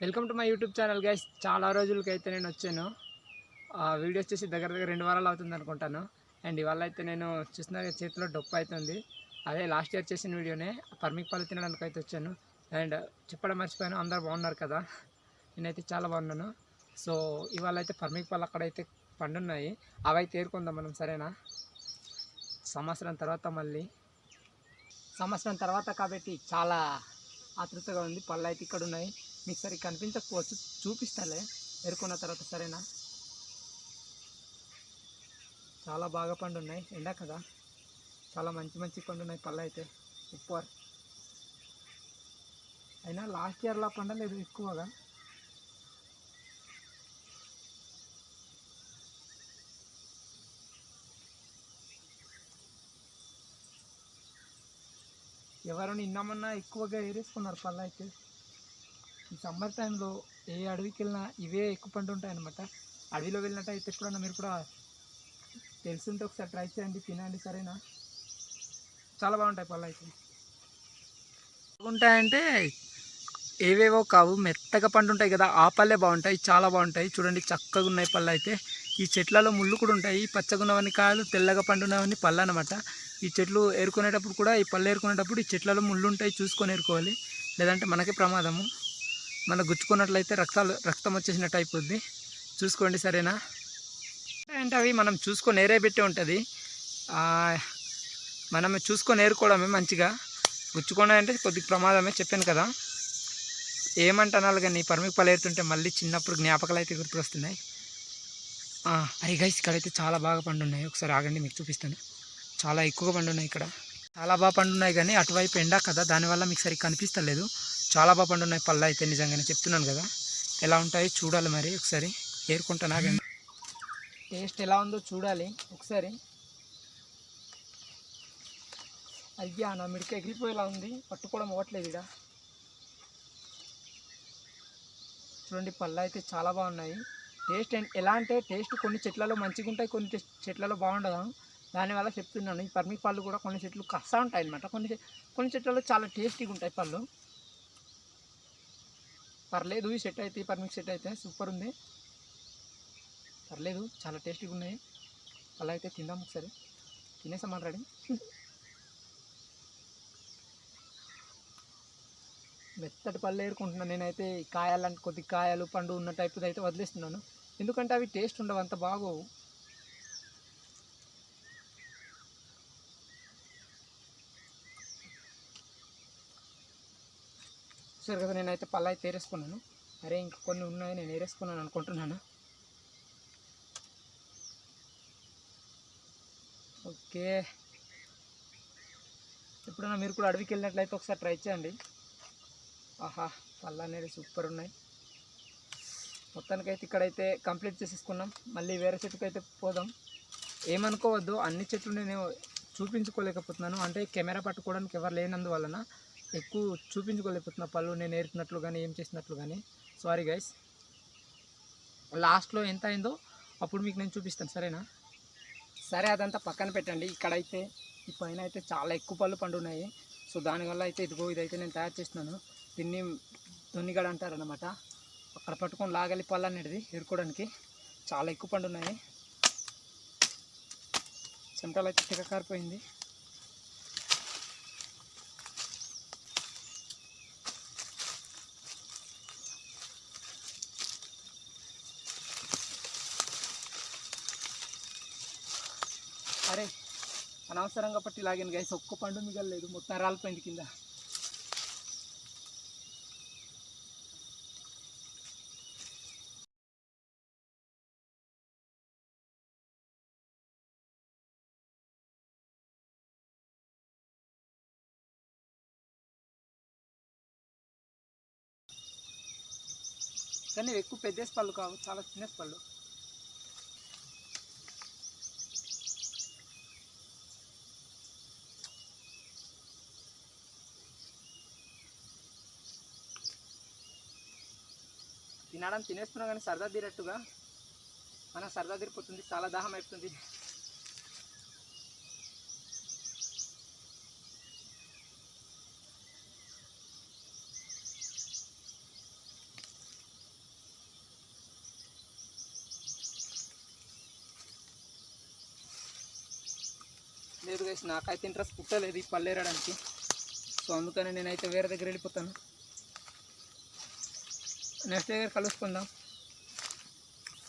Welcome to my YouTube channel guys చాలా రోజులకైతే నేను వచ్చాను. వీడియో వచ్చేసి దగ్గర దగ్గర రెండు వారాలు అవుతుంది అనుకుంటాను. అండ్ ఇవాళ అయితే నేను చూసిన చేతిలో డొప్పు అవుతుంది అదే లాస్ట్ ఇయర్ చేసిన వీడియోనే పర్మిక్ పళ్ళు తినడానికి అయితే వచ్చాను. అండ్ చెప్పడం మర్చిపోయాను అందరు బాగున్నారు కదా. నేనైతే చాలా బాగున్నాను. సో ఇవాళ అయితే పర్మిక్ పళ్ళు అక్కడైతే పండున్నాయి. అవైతే ఏరుకుందాం మనం సరేనా? సంవత్సరం తర్వాత మళ్ళీ. సంవత్సరం తర్వాత కాబట్టి చాలా ఆతృతగా ఉంది. పళ్ళు అయితే ఇక్కడ ఉన్నాయి మీకు సరే కనిపించకపోవచ్చు. చూపిస్తాలే. ఎరుకున్న తర్వాత సరేనా? చాలా బాగా పండు ఉన్నాయి ఎండా కదా? చాలా మంచి మంచి పండు ఉన్నాయి పళ్ళు అయితే. సూపర్. అయినా లాస్ట్ ఇయర్లా పండలేదు ఎక్కువగా. ఎవరు నిన్నమన్నా ఎక్కువగా ఏరేసుకున్నారు పళ్ళు అయితే? ఈ సమ్మర్ టైంలో ఏ అడవికి వెళ్ళినా ఇవే ఎక్కువ పండు ఉంటాయి అనమాట అడవిలో వెళ్ళినట్టయితే ఎప్పుడన్నా మీరు కూడా తెలుసుంటే ఒకసారి ట్రై చేయండి తినండి సరేనా? చాలా బాగుంటాయి పళ్ళు అయితే. బాగుంటాయంటే ఏవేవో కావు మెత్తగా పండు ఉంటాయి కదా ఆ పళ్ళే బాగుంటాయి చాలా బాగుంటాయి. చూడండి చక్కగా ఉన్నాయి పళ్ళు అయితే. ఈ చెట్లలో ముళ్ళు కూడా ఉంటాయి. పచ్చగా ఉన్నవన్నీ కాయలు తెల్లగా పండున్నవన్నీ పళ్ళు అనమాట ఈ చెట్లు ఏరుకునేటప్పుడు కూడా ఈ పళ్ళు ఏరుకునేటప్పుడు ఈ చెట్లలో ముళ్ళు ఉంటాయి చూసుకొని ఏరుకోవాలి. లేదంటే మనకే ప్రమాదము. మన గుచ్చుకున్నట్లయితే రక్తాలు రక్తం వచ్చేసినట్టు అయిపోద్ది. చూసుకోండి సరేనా? అంటే అవి మనం చూసుకొని ఏరే పెట్టి ఉంటుంది. మనం చూసుకొని ఏరుకోవడమే మంచిగా. గుచ్చుకోవడం అంటే కొద్దిగా ప్రమాదమే చెప్పాను కదా. ఏమంటున్నాను కానీ పరిమికి పలేరుతుంటే మళ్ళీ చిన్నప్పుడు జ్ఞాపకాలు అయితే గుర్తుకొస్తున్నాయి. అరే గైస్ ఇక్కడైతే చాలా బాగా పండున్నాయి. ఒకసారి ఆగండి మీకు చూపిస్తాను. చాలా ఎక్కువగా పండున్నాయి ఇక్కడ. చాలా బాగా పండున్నాయి కానీ అటువైపు ఎండా కదా. దానివల్ల మీకు సరిగ్గా కనిపిస్తలేదు. చాలా బాగా పండున్నాయి పళ్ళు అయితే నిజంగానే చెప్తున్నాను కదా. ఎలా ఉంటాయి చూడాలి మరి ఒకసారి. ఏరుకుంటా ఆగండి టేస్ట్ ఎలా ఉందో చూడాలి ఒకసారి. అయ్యా నా మిడిక ఎగిరిపోయేలా ఉంది. పట్టుకోవడం అవ్వట్లేదు ఇక్కడ చూడండి పళ్ళు అయితే చాలా బాగున్నాయి. టేస్ట్ ఎలా అంటే టేస్ట్ కొన్ని చెట్లలో మంచిగా ఉంటాయి కొన్ని చెట్లలో బాగుండదు? దానివల్ల చెప్తున్నాను. ఈ పర్మిక్ పళ్ళు కూడా కొన్ని చెట్లు కస్తా ఉంటాయి అనమాట కొన్ని కొన్ని చెట్లలో చాలా టేస్టీగా ఉంటాయి పళ్ళు. పర్లేదు ఈ సెట్ అయితే పర్మిక్ సెట్ అయితే సూపర్ ఉంది. పర్లేదు చాలా టేస్టీగా ఉన్నాయి. అలా అయితే తిందాం ఒకసారి. తినేసాం రెడీ మెత్తటి పళ్ళు ఏరుకుంటున్నాను. నేనైతే కాయాలంటే కొద్ది కాయలు పండు ఉన్న టైప్ అయితే వదిలేస్తున్నాను. ఎందుకంటే అవి టేస్ట్ ఉండవు అంత బాగోవు. చూసారు కదా నేనైతే పళ్ళు అయితే ఏరేసుకున్నాను. అరే ఇంకా కొన్ని ఉన్నాయి నేను ఏరేసుకున్నాను అనుకుంటున్నాను? ఓకే. ఎప్పుడైనా మీరు కూడా అడవికి వెళ్ళినట్లయితే ఒకసారి ట్రై చేయండి. ఆహా పళ్ళు అనేది సూపర్ ఉన్నాయి. మొత్తానికైతే ఇక్కడైతే కంప్లీట్ చేసేసుకున్నాం. మళ్ళీ వేరే చెట్టుకైతే అయితే పోదాం. ఏమనుకోవద్దు అన్ని చెట్లు నేను చూపించుకోలేకపోతున్నాను. అంటే కెమెరా పట్టుకోవడానికి ఎవరు లేనందువలన ఎక్కువ చూపించుకోలేకపోతున్నా పళ్ళు నేను ఏరుతున్నట్లు కానీ ఏం చేసినట్లు కానీ సారీ గైస్ లాస్ట్లో ఎంత అయిందో అప్పుడు మీకు నేను చూపిస్తాను సరేనా? సరే అదంతా పక్కన పెట్టండి. ఇక్కడైతే ఈ పైన అయితే చాలా ఎక్కువ పళ్ళు పండున్నాయి. సో దానివల్ల అయితే ఇదిగో ఇదైతే నేను తయారు చేస్తున్నాను. దీన్ని దొన్నిగడ అంటారనమాట అక్కడ పట్టుకొని లాగలి పళ్ళు అనేది ఎరుకోవడానికి చాలా ఎక్కువ పండున్నాయి. చెమటలు అయితే తిరగకారిపోయింది కారిపోయింది అరే అనవసరంగా పట్టి లాగాను గైస్ ఒక్క పండు మిగలలేదు. మొత్తం రాలిపోయింది కింద. కానీ ఎక్కువ పెద్ద పళ్ళు కావు. చాలా చిన్న పళ్ళు మేడం తినేస్తున్నాం కానీ సరదా తీరట్టుగా. మనం సరదా తీరిపోతుంది చాలా దాహం అయిపోతుంది. లేదు గైస్ నాకైతే ఇంట్రెస్ట్ పుట్టలేదు ఈ పల్లెరడానికి సో అందుకని నేనైతే వేరే దగ్గర వెళ్ళిపోతాను. నెక్స్ట్ దగ్గర కలుసుకుందాం.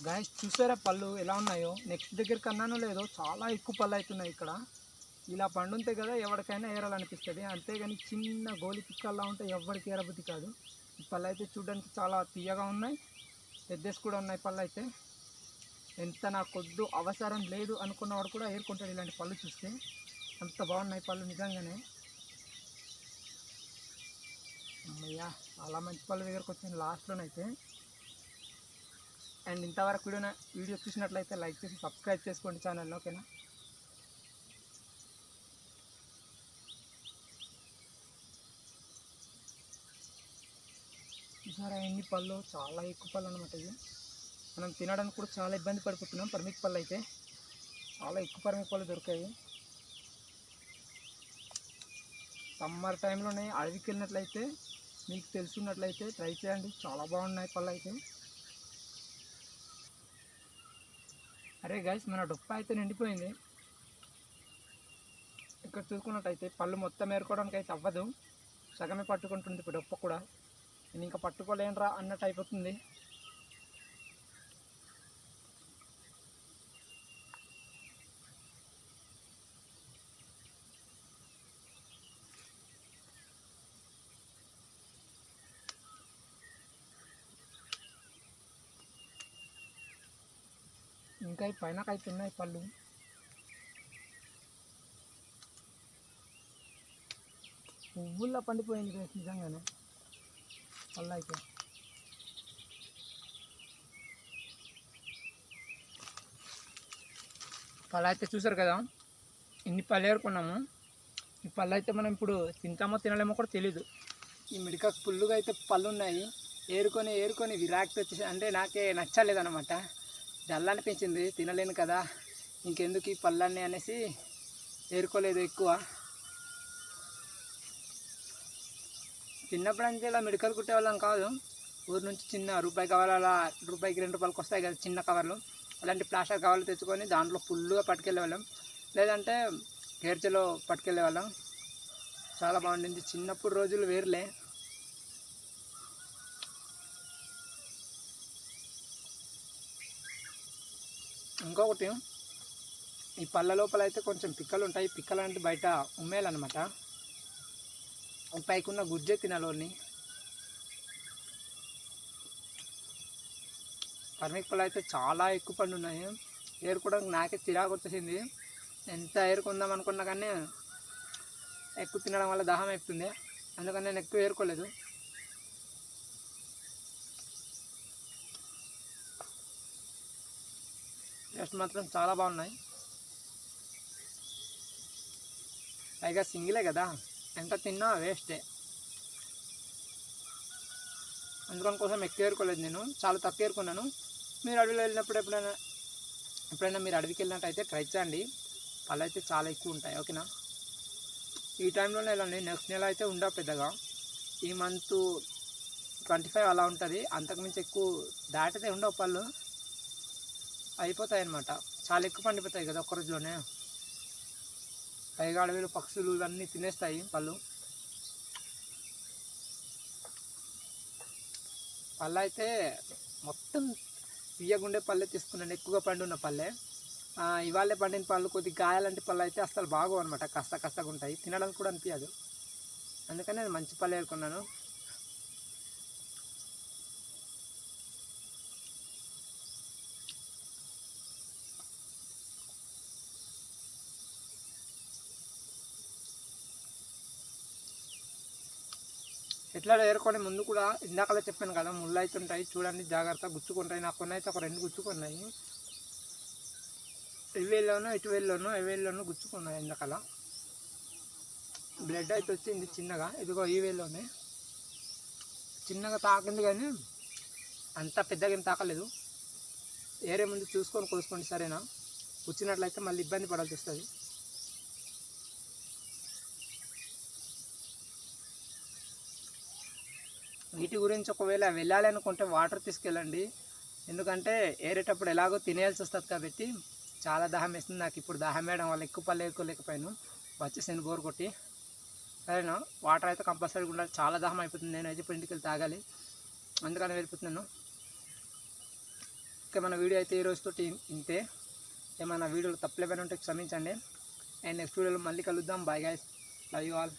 గాయస్ చూసారా పళ్ళు ఎలా ఉన్నాయో? నెక్స్ట్ దగ్గర కన్నానో లేదో చాలా ఎక్కువ పళ్ళు అవుతున్నాయి ఇక్కడ. ఇలా పండుంటే కదా ఎవరికైనా ఏరాలనిపిస్తుంది. అంతేగాని చిన్న గోలి పిక్కల్లా ఉంటే ఎవరికి ఏరబుద్ధి కాదు. ఈ పళ్ళు అయితే చూడడానికి చాలా తీయగా ఉన్నాయి. పెద్దస్ కూడా ఉన్నాయి పళ్ళు అయితే. ఎంత నా కొద్దు అవసరం లేదు అనుకున్నవాడు కూడా ఏరుకుంటాడు ఇలాంటి పళ్ళు చూస్తే. అంత బాగున్నాయి పళ్ళు నిజంగానే. అమ్మయ్యా. చాలా మంచి పళ్ళు దగ్గరకు వచ్చింది లాస్ట్లోనైతే అండ్ ఇంతవరకు వీడియో వీడియో చూసినట్లయితే లైక్ చేసి సబ్స్క్రైబ్ చేసుకోండి ఛానల్ ఓకేనా? చూసారా ఎన్ని పళ్ళు చాలా ఎక్కువ పళ్ళు అనమాట ఇది మనం తినడానికి కూడా చాలా ఇబ్బంది పడిపోతున్నాం. పర్మిక్ పళ్ళు అయితే చాలా ఎక్కువ పర్మిక్ పళ్ళు దొరికాయి. సమ్మర్ టైంలోనే అడవికి వెళ్ళినట్లయితే మీకు తెలుసున్నట్లయితే ట్రై చేయండి. చాలా బాగున్నాయి పళ్ళు అయితే. అరే గైస్ మన డొప్ప అయితే నిండిపోయింది. ఇక్కడ చూసుకున్నట్టయితే పళ్ళు మొత్తం ఏరుకోవడానికి అయితే అవ్వదు. సగమే పట్టుకుంటుంది ఇప్పుడు డొప్ప కూడా. నేను ఇంకా పట్టుకోలేనురా అన్నట్టు అయిపోతుంది. ఇంకా ఈ పైన ఉన్నాయి పళ్ళు పువ్వుల్లో పండిపోయింది guys నిజంగానే పళ్ళు అయితే పళ్ళు అయితే చూసారు కదా ఇన్ని పళ్ళు ఏరుకున్నాము ఈ పళ్ళు అయితే మనం ఇప్పుడు తింటామో తినలేమో కూడా తెలీదు ఈ మిడికాకు పుల్లుగా అయితే పళ్ళు ఉన్నాయి. ఏరుకొని ఏరుకొని విరాక్తి వచ్చేసి అంటే నాకే నచ్చలేదన్నమాట. డల్ అనిపించింది తినలేను కదా. ఇంకెందుకు ఈ పళ్ళన్నీ అనేసి ఏరుకోలేదు ఎక్కువ. చిన్నప్పుడు అంటే ఇలా మెడికల్ కుట్టేవాళ్ళం కాదు. ఊరు నుంచి చిన్న రూపాయి కవర్లు అలా రూపాయికి రెండు రూపాయలకి వస్తాయి కదా చిన్న కవర్లు. అలాంటి ప్లాస్టర్ కవర్లు తెచ్చుకొని దాంట్లో ఫుల్గా పట్టుకెళ్ళేవాళ్ళం. లేదంటే గేర్చలో పట్టుకెళ్ళే వాళ్ళం చాలా బాగుండింది. చిన్నప్పుడు రోజులు వేరులే. ఇంకొకటి ఈ పళ్ళ లోపల అయితే కొంచెం పిక్కలు ఉంటాయి. పిక్కలు అంటే బయట ఉమ్మేయాలన్నమాట. పైకున్న గుజ్జే తినాలోని. పర్మిక్ పళ్ళు అయితే చాలా ఎక్కువ పండు ఉన్నాయి. ఏరుకోవడం నాకే చిరాకు వచ్చేసింది. ఎంత ఏరుకుందాం అనుకున్నా కానీ ఎక్కువ తినడం వల్ల దాహం ఎక్కుతుంది. అందుకని నేను ఎక్కువ ఏరుకోలేదు. టెస్ట్ మాత్రం చాలా బాగున్నాయి. పైగా సింగిలే కదా ఎంత తిన్నా వేస్టే. అందుకని కోసం ఎక్కువ ఏరుకోలేదు నేను చాలా తక్కువ ఏరుకున్నాను. మీరు అడవిలో వెళ్ళినప్పుడు ఎప్పుడైనా ఎప్పుడైనా మీరు అడవికి వెళ్ళినట్టయితే ట్రై చేయండి. పళ్ళు అయితే చాలా ఎక్కువ ఉంటాయి ఓకేనా? ఈ టైంలోనే వెళ్ళండి నెక్స్ట్ నెల అయితే ఉండవు పెద్దగా. ఈ మంత్ ట్వంటీ ఫైవ్ అలా ఉంటుంది అంతకుమించి ఎక్కువ దాటితే ఉండవు పళ్ళు. అయిపోతాయి అన్నమాట చాలా ఎక్కువ పండిపోతాయి కదా ఒక్క రోజులోనే. పైగా అడవిలో పక్షులు ఇవన్నీ తినేస్తాయి పళ్ళు. పళ్ళు అయితే మొత్తం తీయగుండే పళ్ళే తీసుకున్నాను ఎక్కువగా పండున్న పళ్ళే. ఇవాళే పండిన పళ్ళు కొద్ది గాయాలంటి పళ్ళు అయితే అసలు బాగోవు అనమాట కష్ట కష్టగా ఉంటాయి తినడానికి కూడా అనిపించదు అందుకని నేను మంచి పళ్ళు ఏరుకున్నాను ఎట్లా ఏరుకొని ముందు కూడా ఇందాకలో చెప్పాను కదా ముళ్ళు అయితే ఉంటాయి చూడండి జాగ్రత్త గుచ్చుకుంటాయి. నాకు కొన్ని అయితే ఒక రెండు గుచ్చుకున్నాయి. ఇవేళ్ళలోనూ ఇటు వేళ్ళలోనూ గుచ్చుకున్నాయి ఇందాకల. బ్లడ్ అయితే వచ్చింది చిన్నగా ఇదిగో ఈ వేళ్ళలోనే. చిన్నగా తాకింది కానీ అంత పెద్దగా ఏం తాకలేదు. ఏరే ముందు చూసుకొని కోసుకోండి సరేనా? వచ్చినట్లయితే మళ్ళీ ఇబ్బంది పడాల్సి వస్తుంది. వీటి గురించి ఒకవేళ వెళ్ళాలి అనుకుంటే వాటర్ తీసుకెళ్ళండి. ఎందుకంటే ఏరేటప్పుడు ఎలాగో తినేయాల్సి వస్తుంది కాబట్టి చాలా దాహం వేస్తుంది. నాకు ఇప్పుడు దాహం వేయడం వల్ల ఎక్కువ పళ్ళు ఎక్కువలేకపోయాను. వచ్చేసింది బోర్ కొట్టి సరేనా? వాటర్ అయితే కంపల్సరీగా ఉండాలి. చాలా దాహం అయిపోతుంది. నేను అయితే ఇప్పుడు ఇంటికి వెళ్ళి తాగాలి. అందుకని వెళ్ళిపోతున్నాను. ఇంకా మన వీడియో అయితే ఈ రోజుతో ఇంతే. ఏమైనా వీడియోలు తప్పులేమైనా ఉంటే క్షమించండి. అండ్ నెక్స్ట్ వీడియోలో మళ్ళీ కలుద్దాం. Bye guys love you all